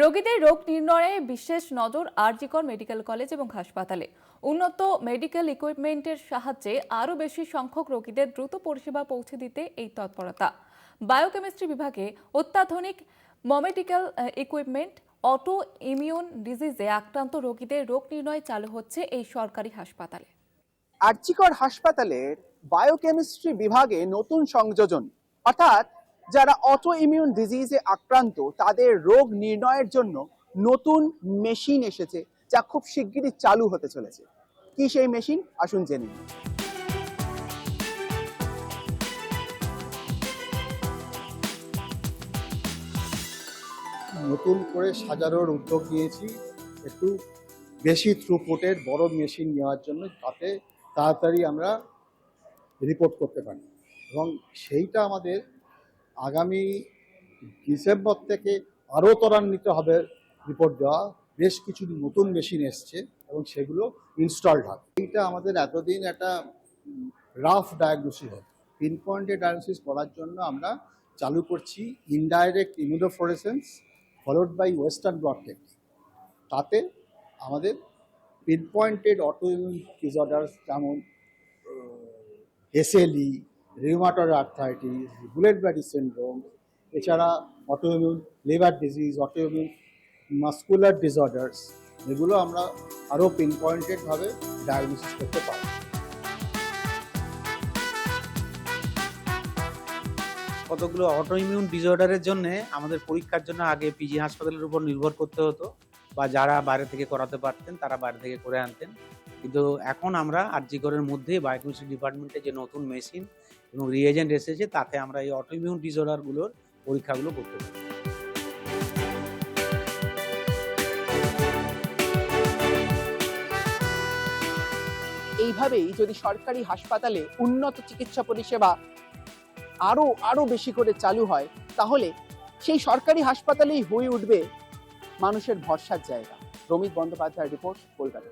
রোগীদের রোগ নির্ণয়ে বিশেষ নজর আরজিকর মেডিকেল কলেজ এবং হাসপাতালে। উন্নত মেডিকেল ইকুইপমেন্টের সাহায্যে আরও বেশি সংখ্যক রোগীদের দ্রুত পরিষেবা পৌঁছে দিতে এই তৎপরতা। বায়োকেমিস্ট্রি বিভাগে অত্যাধুনিক মমেডিক্যাল ইকুইপমেন্ট অটো ইমিউন ডিজিজে আক্রান্ত রোগীদের রোগ নির্ণয় চালু হচ্ছে এই সরকারি হাসপাতালে। আর্চিকর হাসপাতালের বায়োকেমিস্ট্রি বিভাগে নতুন সংযোজন, অর্থাৎ যারা অটো ইমিউন ডিজিজে আক্রান্ত, তাদের রোগ নির্ণয়ের জন্য নতুন মেশিন এসেছে যা খুব শিগগিরই চালু হতে চলেছে। কি সেই মেশিন আসুন জেনে নিই। নতুন করে সাজানোর উদ্যোগ নিয়েছি। একটু বেশি থ্রুপুটের বড় মেশিন নেওয়ার জন্য তাতে তাড়াতাড়ি আমরা রিপোর্ট করতে পারি। এবং সেইটা আমাদের আগামী ডিসেম্বর থেকে আরও ত্বরান্বিত হবে রিপোর্ট দেওয়া। বেশ কিছু নতুন মেশিন এসছে এবং সেগুলো ইনস্টলড হবে। এইটা আমাদের এতদিন একটা রাফ ডায়াগনোসিস হতো পিন পয়েন্টে ডায়াগনোসিস করার জন্য আমরা চালু করছি indirect immunofluorescence followed by western blot technique তাতে আমাদের পিন পয়েন্টেড অটোইমিউন ডিসঅর্ডার যেমন SLE rheumatoid arthritis bullet body syndrome এছাড়া autoimmune liver disease autoimmune muscular disorders এগুলো আমরা আরও পিন পয়েন্টেডভাবে ডায়াগনোসিস করতে পারি কতগুলো অটো ইমিউন ডিসঅর্ডারের জন্য আমাদের পরীক্ষার জন্য আগে পিজি হাসপাতালের উপর নির্ভর করতে হতো বা যারা বাইরে থেকে করাতে পারতেন, তারা বাইরে থেকে করে আনতেন। কিন্তু এখন আমরা আরজিগরের মধ্যে বায়োকেমিস্ট্রি ডিপার্টমেন্টে যে নতুন মেশিন এবং রিয়েজেন্ট এসেছে, তাতে আমরা এই অটো ইমিউন ডিসঅর্ডারগুলোর পরীক্ষাগুলো করতে পারি। এইভাবেই যদি সরকারি হাসপাতালে উন্নত চিকিৎসা পরিষেবা আরও আরও বেশি করে চালু হয়, তাহলে সেই সরকারি হাসপাতালেই হয়ে উঠবে মানুষের ভরসার জায়গা। রমিত বন্দ্যোপাধ্যায় রিপোর্ট কলকাতা।